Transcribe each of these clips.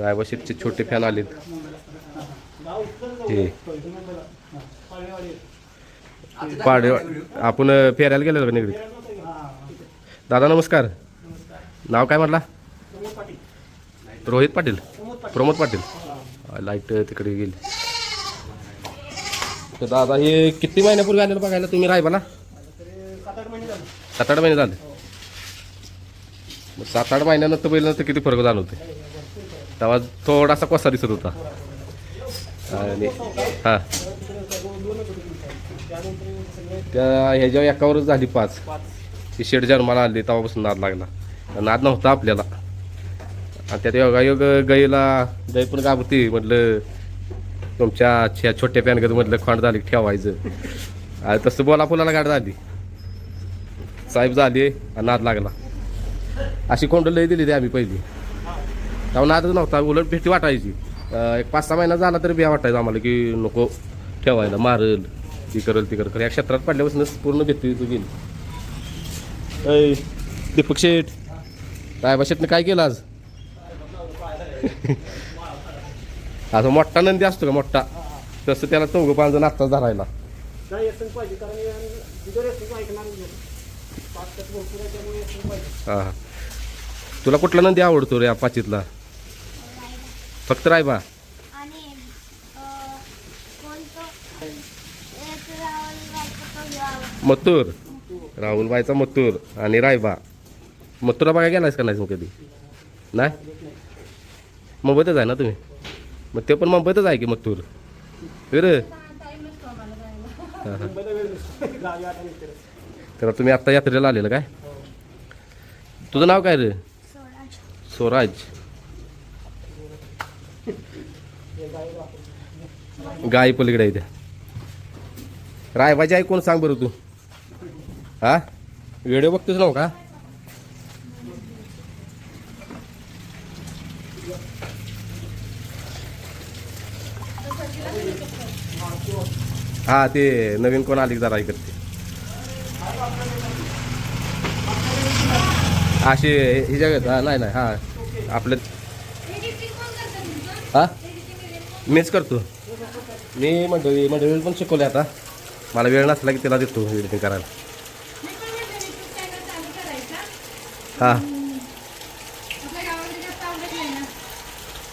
रायबाशीचे छोटे फॅन आलेत. हे. पाडे आपण फेरायला गेलेलो का निगडीत दादा नमस्कार. नाव काय म्हटला? रोहित पाटील. प्रमोद पाटील. लाइट तिकडे गेली. तर दादा हे किती महिन्यापूर्वी आलेलं बघायला तुम्ही रायबाला? सात आठ महिने झाले. मग सात आठ महिन्यानंतर पहिल्यानंतर किती फरक जाणवते तेव्हा थोडासा कोसा दिसत होता. आणि हां. त्या ह्याच्या एकावरच झाली पाच. ती शेड जन्माला आली तेव्हापासून नाद लागला. नाद नव्हता आपल्याला. आणि त्यात योगायोग गाईला गाई पण गाबती म्हटलं तुमच्या छ्या छोट्या पॅनगत म्हटलं खोंड झाली ठेवायचं. आणि तसं बोला फुलाला गाड झाली. साहेब झाली आणि नाद लागला. अशी कोंड लई दिली ती आम्ही पहिली. तेव्हा नादच नव्हता. उलट भीती वाटायची. एक पाच सहा महिना झाला तरी भ्या वाटायचं आम्हाला की नको ठेवायला मारल ती करल ती करल. या क्षेत्रात पडल्यापासूनच पूर्ण भीती तू गेली. अय दीपक शेठ. रायबा शेटनं काय केलं आज? असं मोठा नंदी असतो का मोठा? तसं त्याला चौघ पाच जण आत्ताच धरायला. त्यामुळे हा हा. तुला कुठला नंदी आवडतो रे या पाचीतला? फक्त रायबा आणि रावण वाटतं तो आवडतो. मथुर. राहुलबाईचा मथुर आणि रायबा मथुरा बघा गेलायस का नाही मग कधी? नाही? मुंबईतच आहे ना तुम्ही? मग ते पण मुंबईतच आहे की मथुर? रे? मुंबईला वेळ नसतो गावी आता मित्र तर तुम्ही आत्ता यात्रेला आलेलं काय? तुझं नाव काय रे. स्वराज गाय पलीकडे आहे त्या. रायबाजी आई कोण सांग बरं तू? हा? व्हिडिओ बघतोस ना हो का? हा ते नवीन कोण आली जरा करते अशी हिच्या जगात नाही नाही हा. आपलं हा मीच करतो. मी मंडळी मंडळी पण शिकवले आता. मला वेळ नसला की त्याला देतो एडिटिंग करायला. हा.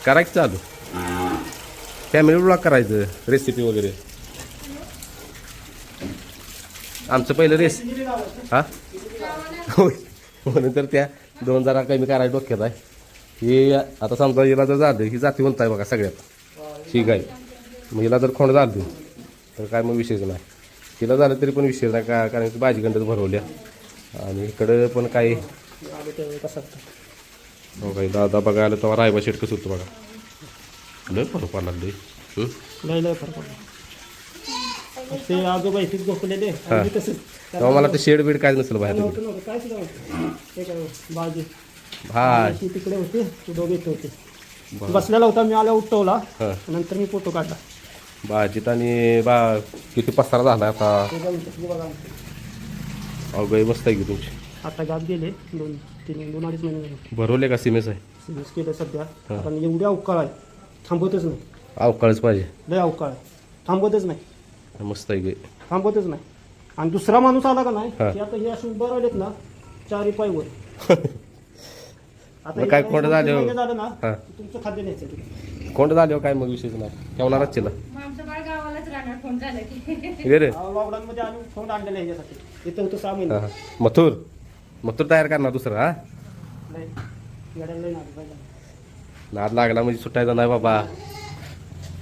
करायचं चालू. फॅमिली ब्लॉग करायचं रेसिपी वगैरे. आमचं पहिलं रेस हा? म्हणून तर त्या दोन जरा कमी करायला डोक्यात आहे. ही आता समजा हिला जर झालं ही जाती आहे बघा सगळ्यात. ही गाय मग हिला जर खोंड झालं तर काय मग विषयच नाही. तिला झालं तरी पण विषय नाही का कारण की भाजी गंडच भरवल्या. आणि इकडं पण आलो असतं हो काही दादा बघायला तेव्हा रायबा शेट कसं होतं बघा. लय फरक पडला लय? लय लय फरक पडला. ते आजोबा इथेच तेव्हा मला ते शेड बीड काय नसेल बाहेर. काय काय हा तिकडे होते दोघे होते. बसलेला होता मी आला उठवला. हा. नंतर मी फोटो काढला. भाजीत आणि बा किती पसारा झाला आता? अवघड मस्त आहे की तुमची. आता गात गेले दोन तीन दोन अडीच महिने झाले. भरवले का सिमेस आहे? सिरियस केलं सध्या. कारण एवढ्या अवकाळ आहे. थांबवतच नाही. अवकाळच पाहिजे. लय अवकाळ आहे. थांबवतच नाही. मस्त आहे की थांबवतच नाही. आणि दुसरा माणूस आला का नाही हा. की आता हे असे उभं राहिलेत ना चारी पाय वर. आता मग काय हे खोटं झालं? महिने झालं ना हा की तुमचं खाद्य न्यायचं तिकडे. कोण झाल्यावर काय मग विषयच नाही ठेवणारच चिला आमचं बाळ गावालाच राहणार फोन झालं की गे रे लॉकडाऊन मध्ये आम्ही फोन आणलेले ह्याच्यासाठी इथं होतं सहा महिने हा, हा. मथुर मथुर तयार करणार दुसरा हा येड्याला नाद पाहिजे. नाद लागला म्हणजे सुटायचा नाही बाबा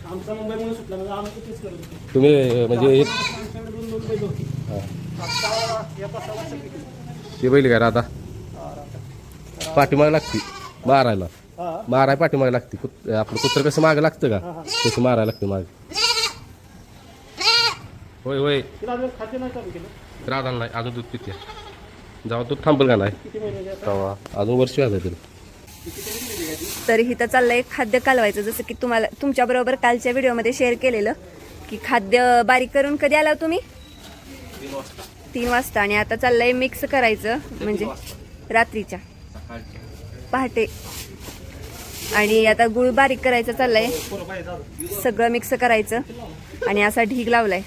आमचा मुंबईमुळे सुटला म्हणजे आम्ही तेच करत होतो. तुम्ही अं, म्हणजे हे- आमच्याकडे दोन दोन बैल होती हा. आता या पाच सहा वर्ष किती? ते बैल हा, आता. पाठीमागे लागते मारायला. हा. माराय पाठीमागे लागते. कुत आपलं कुत्र कसं मागं लागतं का. तसं मारायला लागतं मागे. होय होय. तिला अजून खाद्य नाही चालू केलं. राधा नाही अजून दूध पिते. जेव्हा दूध थांबल का नाही? तेव्हा अजून वर्ष व्याज तिला तर इथं चाललंय खाद्य कालवायचं जसं की तुम्हाला तुमच्याबरोबर कालच्या व्हिडिओमध्ये शेअर केलेलं की खाद्य बारीक करून कधी आला तुम्ही? तीन वाजता. आणि आता चाललंय मिक्स करायचं म्हणजे रात्रीच्या. पहाटे. आणि आता गुळ बारीक करायचं चाललंय. सगळं मिक्स करायचं. आणि असा ढीग लावलाय.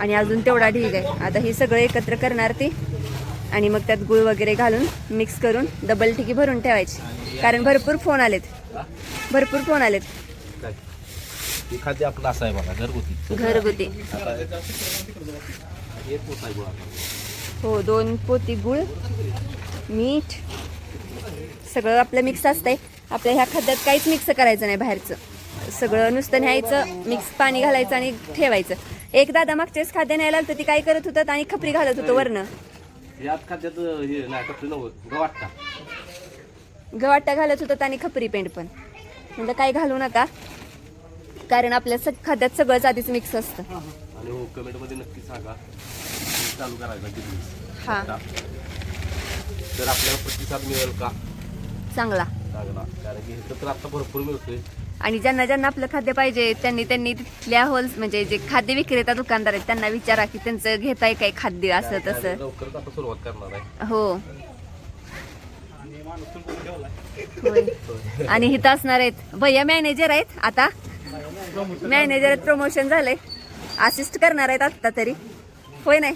आणि अजून तेवढा ढीग आहे. आता हे सगळं एकत्र करणार ती. आणि मग त्यात गुळ वगैरे घालून मिक्स करून डबल ठिकी भरून ठेवायची. कारण भरपूर फोन आलेत. भरपूर फोन आलेत. घरगुती. हो दोन पोती गुळ मीठ सगळं आपलं मिक्स असतंय. आपल्या ह्या खाद्यात काहीच मिक्स करायचं नाही बाहेरचं. सगळं नुसतं न्यायचं मिक्स पाणी घालायचं आणि ठेवायचं. एक दादा मागच्याच खाद्य न्यायला आलं होतं ती काय करत होतात आणि खपरी घालत होतं वरनं. यात खाद्यात हे नाही कसं नव्हतं गवाटता गवाटा घालत होतात आणि खपरी पेंड पण. म्हणलं काय घालू नका कारण आपल्या सग खाद्यात सगळंच आधीच मिक्स असतं. आणि हो कमेंटमध्ये नक्की सांगा चालू करायचा बिझनेस हा. तर आपल्याला प्रतिसाद मिळेल का? चांगला. चांगला. कारण की इथं तर आता भरपूर मिळतोय. आणि ज्यांना ज्यांना आपलं खाद्य पाहिजे त्यांनी त्यांनी तिथल्या होल्स म्हणजे जे खाद्य विक्रेता दुकानदार आहेत त्यांना विचारा की त्यांचं घेताय काय खाद्य असं तसं. लवकरच आता सुरुवात करणार आहे. हो. होय. आणि इथं असणार आहेत. भैया मॅनेजर आहेत आता. मॅनेजर आहेत प्रमोशन झालंय. असिस्ट करणार आहेत आत्ता तरी. होय नाही?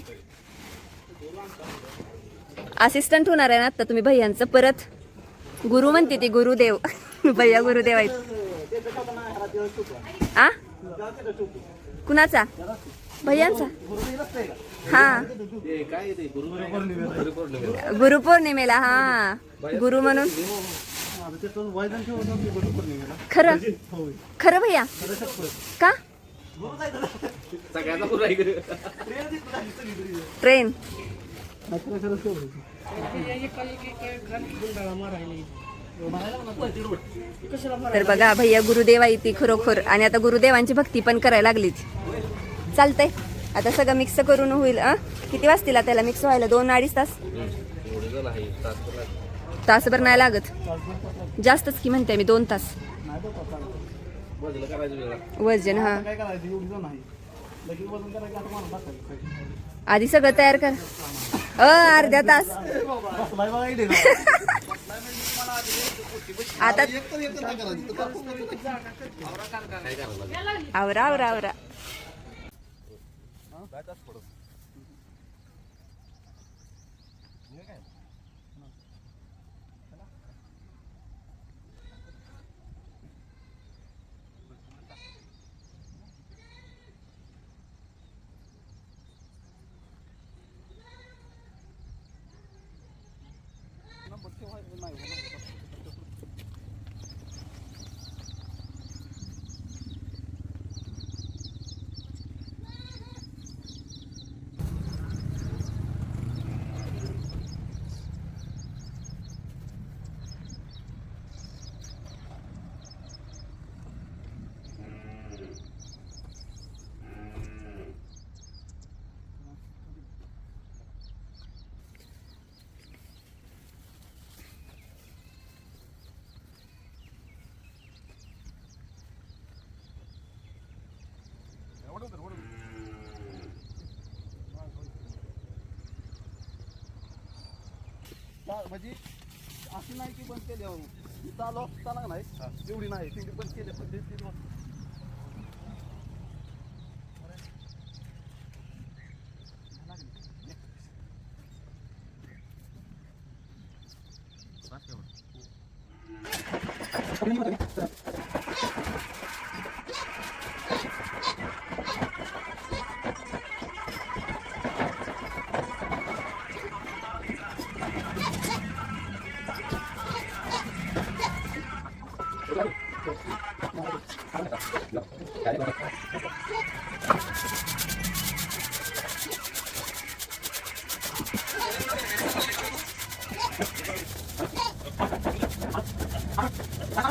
असिस्टंट होणार आहे ना आता तुम्ही भैयांचं. परत गुरु म्हणते ती गुरुदेव. भैया गुरुदेव आहेत. आ? कुणाचा? भैयांचा? हा. गुरुपौर्णिमेला हा. गुरु म्हणून. खरं? खरं भैया? का? ट्रेन. तर बघा भैया गुरुदेव आहे ती खरोखर. आणि आता गुरुदेवांची भक्ती पण करायला लागलीच चालतंय. आता सगळं मिक्स करून होईल किती वाजतील आता त्याला मिक्स व्हायला? दोन अडीच तास? तासभर नाही लागत. जास्तच की म्हणते मी दोन तास. वजन हा. आधी सगळं तयार कर. अ अर्ध्या तास. आता एक तर एक तर काय करायचं काय करायला लागेल आवरा. आवरा म्हणजे अशी नाही की बंद केली म्हणून ही चालू असताना नाही? जेवढी नाही तेवढी बंद केली पण ते- ते-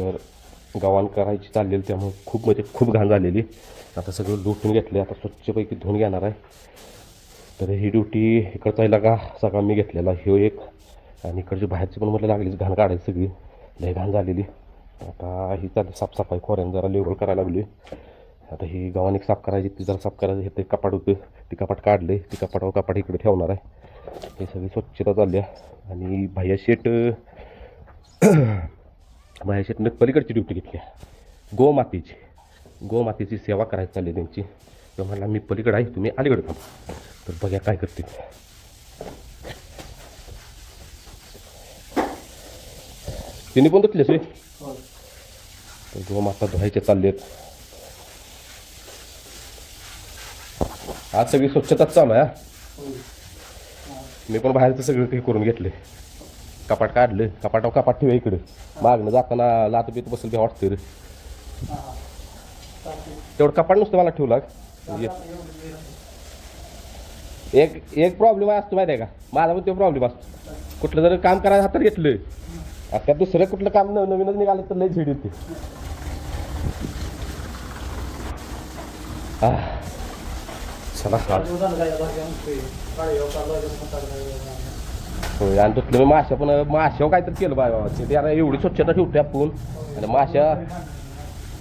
तर गव्हाण करायची चाललेली त्यामुळे खूप म्हणजे खूप घाण झालेली. आता सगळं लुटून घेतले आता स्वच्छपैकी धुवून घेणार आहे. तर ही ड्युटी इकडचा इला का सगळा मी घेतलेला ह्यो एक. आणि इकडची बाहेरची पण म्हटलं लागलीच घाण काढायची सगळी. लय घाण झालेली. आता ही चालली साफसफाई खोऱ्यानं जरा लेवल करायला लागली आता ही गव्हाण एक साफ करायची ती जरा साफ करायची हे ते कपाट होतं. ती कपाट काढले ती कपाटावर कपाट इकडे ठेवणार आहे. हे सगळी स्वच्छता चालली आहे. आणि भैया शेट भैया शेटनं पलीकडची ड्युटी घेतली गोमातेची. गोमातेची सेवा करायची चालली त्यांची. तर म्हणला मी पलीकडे आहे तुम्ही अलीकडे थांबा. तर बघा काय करते. तिने पण धुतलेस रे तर गोमाता धुवायचे चाललेत. आज सगळी स्वच्छताच चालू आहे. मी पण बाहेरचं सगळं काही करून घेतले कपाट काढलं कपाटावर कपाट ठेवा इकडे मागणं जाताना लात बीत बसेल ते वाटतं रे तेवढं कपाट नुसतं मला ठेवू लाग एक एक प्रॉब्लेम असतो माहिती आहे का माझा पण तो प्रॉब्लेम असतो कुठलं जर काम करायला हातात घेतलं आता दुसरं कुठलं काम न- नवीनच निघालं तर लय झेड येते चला होय आणि तुटलं मी माश्या पण माश्यावर काहीतरी केलं बाय बाबा. ते आता एवढी स्वच्छता ठेवते आपण. आणि माश्या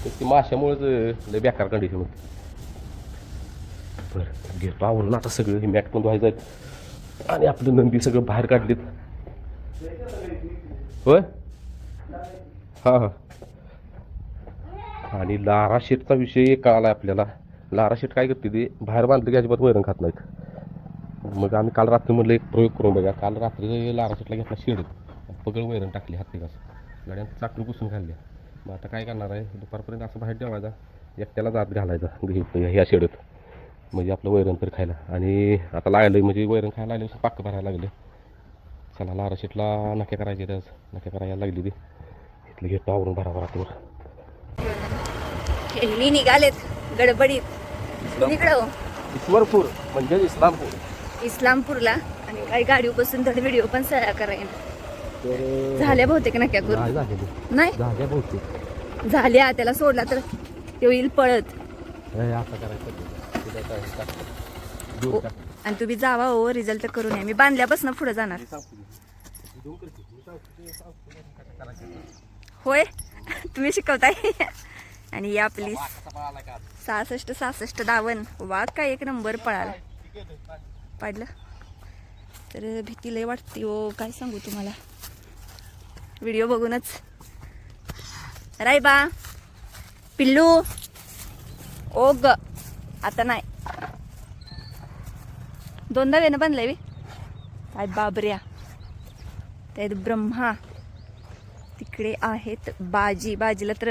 ती माश्यामुळेच लय बेकार कंडिशन होती. बरं घेतो आवडलं आता सगळं हे मॅट पण धुवायचं आहेत. आणि आपलं नंदी सगळं बाहेर काढलीत. होय? हां हां. आणि लारा शेटचा विषय कळाला आपल्याला. लारा शेट काय करते ते? बाहेर बांधलं की अजिबात वैरण खात नाहीत. मग आम्ही काल रात्री म्हणलं एक प्रयोग करून बघा. काल रात्री लारा शेटला घेतला शेड. पगड वैरण टाकली घास गाड्यात चाकून पुसून घालल्या मग आता काय करणार आहे? दुपारपर्यंत असं बाहेर ठेवायचा एकट्याला जात घालायचा ह्या शेडत. म्हणजे आपलं वैरण तर खायला. आणि आता लागलं म्हणजे वैरण खायला लागले पाक भरायला लागले. चला लारा शेटला नक्या करायचे त्याच नक्या करायला लागली ती. इथलं घेतो आवरून भरा भरा खेळणी निघालेत गडबडीत. हो, ईश्वरपूर म्हणजे इस्लामपूर. इस्लामपूरला आणि काही गाडी बसून थोडे व्हिडिओ पण सह्या करायला. झाल्या बहुतेक नक्या करून नाही झाल्या त्याला सोडला तर तो येईल पळत. हे. आणि तुम्ही जावा हो रिझल्ट करून या. मी बांधल्यापासून पुढे जाणार. होय? तुम्ही शिकवताय? आणि ही आपली सहासष्ट सहासष्ट दावण. वाघ काय एक नंबर पळाला. पाडलं. तर भीती लय वाटते हो काय सांगू तुम्हाला. व्हिडिओ बघूनच. राय बा पिल्लू. ओ ग आता नाही. दोनदा वेनं बनलंय बी. काय बाबऱ्या. त्यात ब्रह्मा. तिकडे आहेत बाजी. बाजीला तर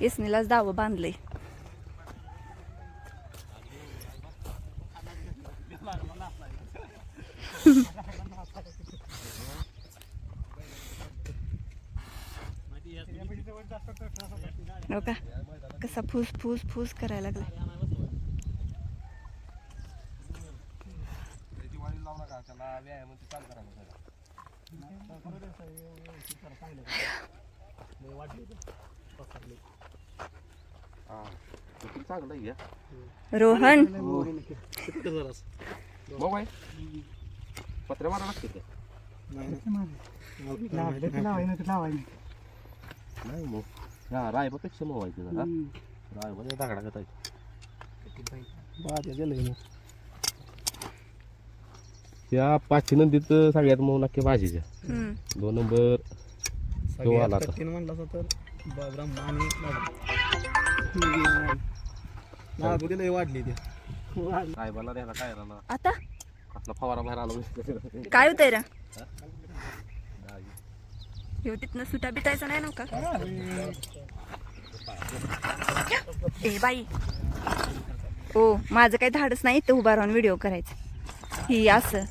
येसनीलाच दावं बांधलंय हो का कसा फूस फूस फूस करायला लागला चांगलं आहे या. रोहन मग काय पत्र्या मारा लागते त्या. नाही मग हा रायबापेक्षा मग व्हायचं जरा दगडा घेता त्या पाचशे नंदीत सगळ्यात मग नक्की भाजीच्या. दोन नंबर तो आला तीन म्हणलं तर ब्रह्मा आणि वाढली ती. साहेबाला द्यायला काय राहणार आता? कसला फवारा बाहेर आला काय होतंय रा? तिथनं सुटा बिटायचा नाही नव्हता ए बाई. ओ माझं काही धाडच नाही इथं उभा राहून व्हिडिओ करायचं. ही असं.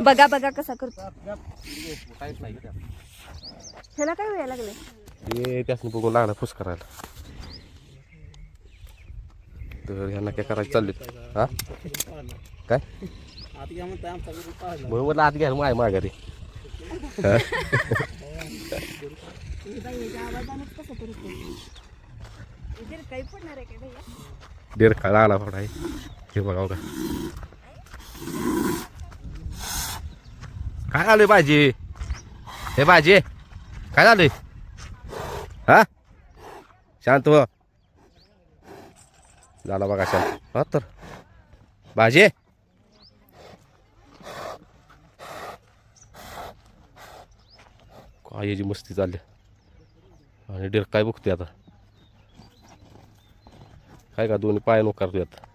बघा बघा कसा करतो. ह्याला काय व्हायला लागले त्यासनी बघून लागला फुस करायला. तर ह्यांना काय करायचं चालले हा? काय? मला आत घ्या माय माघारी. हे? डेर काळा आला फड आहे हे। बघा बघा काय? आलोय भाजी हे भाजी काय झाले हा? शांत हो। झाला बघा शांत। हा तर। भाजी काय याची मस्ती चालली? आणि डेर काय बघते आता? काय का दोन्ही पाय नको करतो आता.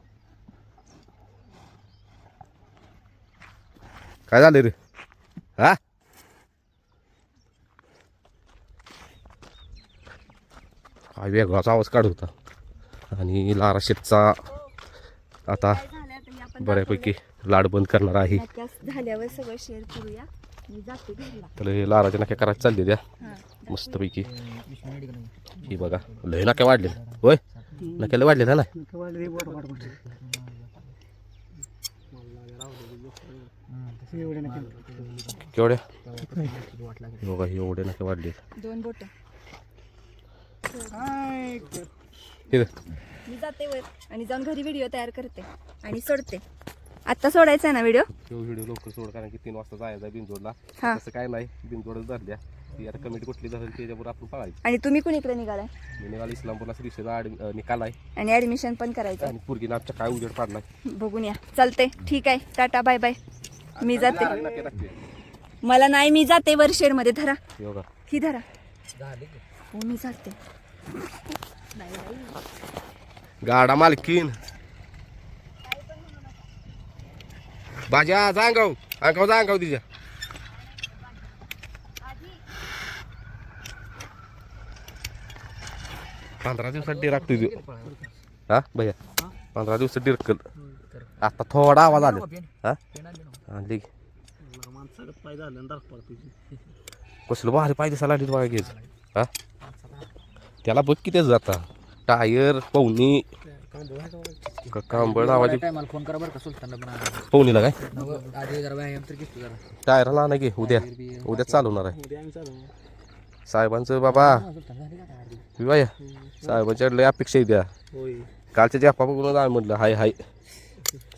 काय झालं रे? हा? काय वेगळाच आवाज काढत होता. आणि लारा शेटचा आता बऱ्यापैकी लाड बंद करणार आहे. दाखवलं. नक्कीच झाल्यावर सगळं शेअर करूया. मी जाते घरला. तर हे लाराच्या नाक्या करायला चालले द्या हा मस्तपैकी. ही बघा लय नाक्या वाढले होय? नाक्याला वाढले ना केवढ्या हे बघा एवढे नाक्या वाढले. दोन बोट. हे मी जाते वर आणि जाऊन घरी व्हिडिओ तयार करते आणि सोडते. आता सोडायचा आहे ना व्हिडिओ? तो व्हिडिओ लवकर सोड कारण की तीन वाजता जायचा बिनजोडला. हा. तसं काय नाही बिनजोडच धरल्या. ती आता कमिटी कुठली धरेल त्याच्यावर आपण पाहायचं. आणि तुम्ही कुणीकडे निघालाय? मी निघाला इस्लामपूरला श्रीशेला आड- अं, निकाल आहे आणि ऍडमिशन पण करायचं. आणि पुरगीनं आमच्या काय उजेड पाडलाय. बघून या. चालते ठीक आहे. टाटा बाय बाय मी जाते. मला नाही मी जाते वर शेडमध्ये धरा. हे बघा ही धरा. हो मी जाते. गाडा मालकीन. भाज्या जांगाव अंगाव. जांगाव तिच्या. पंधरा दिवसात डिराकतो तू. हा भैया. पंधरा दिवसात डिरकल आता थोडा आवाज आला. हा? आणली कसलं भारी पाहिजे सलाडी बघा घ्यायचं हा? त्याला बघ किती जाता टायर पवनी. का- कांबळ आवाज फोन करा बरं का सुलतानला पवनीला काय टायरला आणा की उद्या. उद्या चालवणार आहे. साहेबांचं बाबा. विवाया साहेबांच्या लय अपेक्षा द्या कालच्या ज्या बघून आम्ही म्हटलं हाय हाय.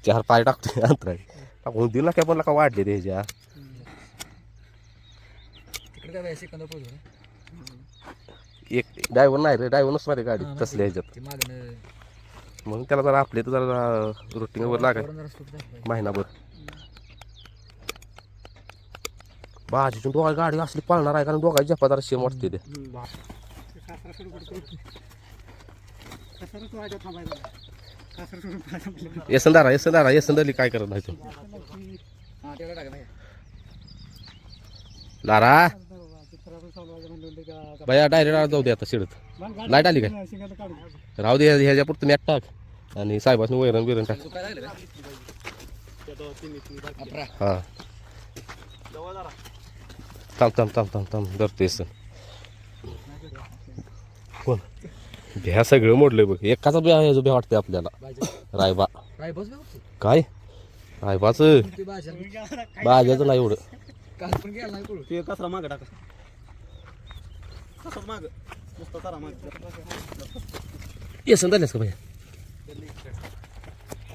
चार पाय टाकतोय अंतराय. टाकून दिला काय पण का वाढले ते ह्याच्या. एक ड्रायव्हर नाही रे ड्रायव्हर नसणार आहे गाडी तसल्या ह्याच्यात. म्हणून त्याला जरा आपले तर जरा रुटीनवर लागाय. महिनाभर. भाजीतून दोघा गाडी असली पळणार आहे कारण दोघा जपा जरा शेम वाटते ते. येसंदारा येसंदारा येसंदरली काय करत नाही तू? लारा बया डायरेक्ट जाऊ दे आता शिडत. लाइट आली काय? राहू दे ह्याच्या पुरतं मॅट टाक. आणि साहेबांनी वैरण बिरण टाक. हा. थांब थांब थांब थांब थांब धरतेस कोण? भ्या सगळं मोडलंय बघ. एकाचा ब्या ह्याचं भ्या वाटते आपल्याला. रायबा. काय? रायबाचं. बाजाचं नाही एवढं. कचरा मागं टाका. तसंच मागं? नुसतं करा मागं. येसन झाल्यास का भैया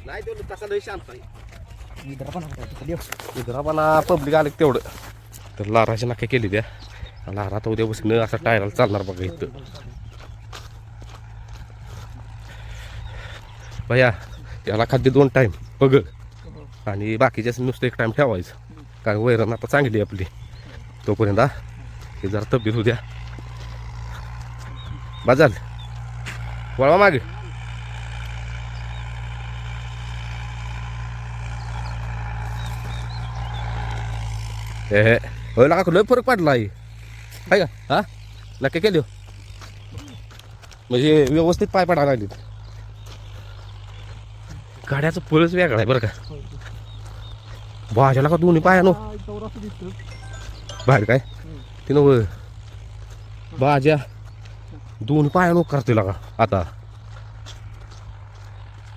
नाही तेवढं तसा लय शांत आहे. मी जरा पण होता देव इथं पब्लिक आलं तेवढं. तर लाराची नाक्या केली त्या. लारा तर उद्या बसून असा टायराला चालणार बघा इथं. भया याला खाद्य दोन टाईम बघ. आणि बाकीच्याच नुसतं एक टाईम ठेवायचं. कारण वैरण आता चांगली आहे आपली. तोपर्यंत हे. जरा तब्येत उद्या बाजाल वळवा मागे. हे. हे होय लागा लय फरक पडला आहे हाय का हा नक्की केली हो? म्हणजे व्यवस्थित पाय पडायला लागली गाड्याचं पळच वेगळा आहे बरं का. भाज्याला का दोन्ही पायानो बाहेर काय? तिनं व भाज्या दोन पाया पायानो करते लागा आता.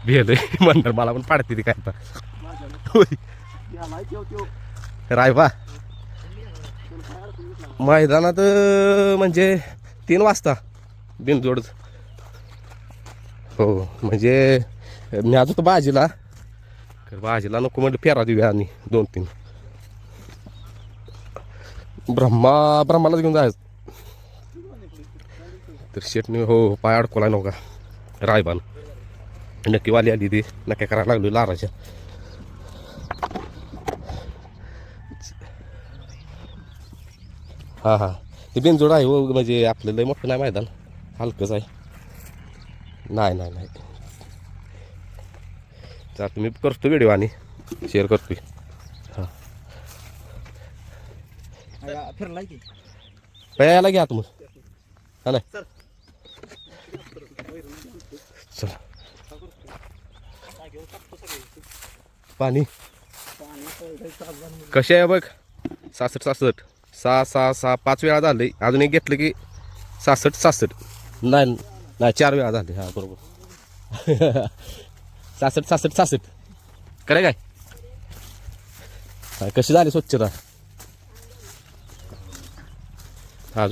भेल म्हणणार मला पण पाडते ती काय आता. राय बा मैदानात म्हणजे तीन वाजता बिनजोड. हो म्हणजे मी आज होतो बाजीला. तर बाजीला नको म्हणजे फेरा देऊया आणि दोन तीन. ब्रह्मा ब्रह्मालाच घेऊन जायचं. तर शेटने हो पाय अडकवला नव्हता रायबान. नक्की वाली आली ती. नक्की करायला लागली लाराच्या. हा हा. ते बिनजोड आहे हो म्हणजे आपलं लय मोठं नाही मैदान. हलकंच आहे. नाही नाही नाही. चालतं मी करतो व्हिडिओ आणि शेअर करतोय हा, फिरलाय की. यायला घ्या मग हा नाही. चल. पाणी. कसे आहे बघ? सासष्ट सासष्ट सहा सहा सहा पाच वेळा झाले. अजून एक घेतलं की सासष्ट सासष्ट. नाही नाही चार वेळा झाले. हा बरोबर. सासष्ट सासष्ट सासष्ट. करे काय? कशी झाली स्वच्छता?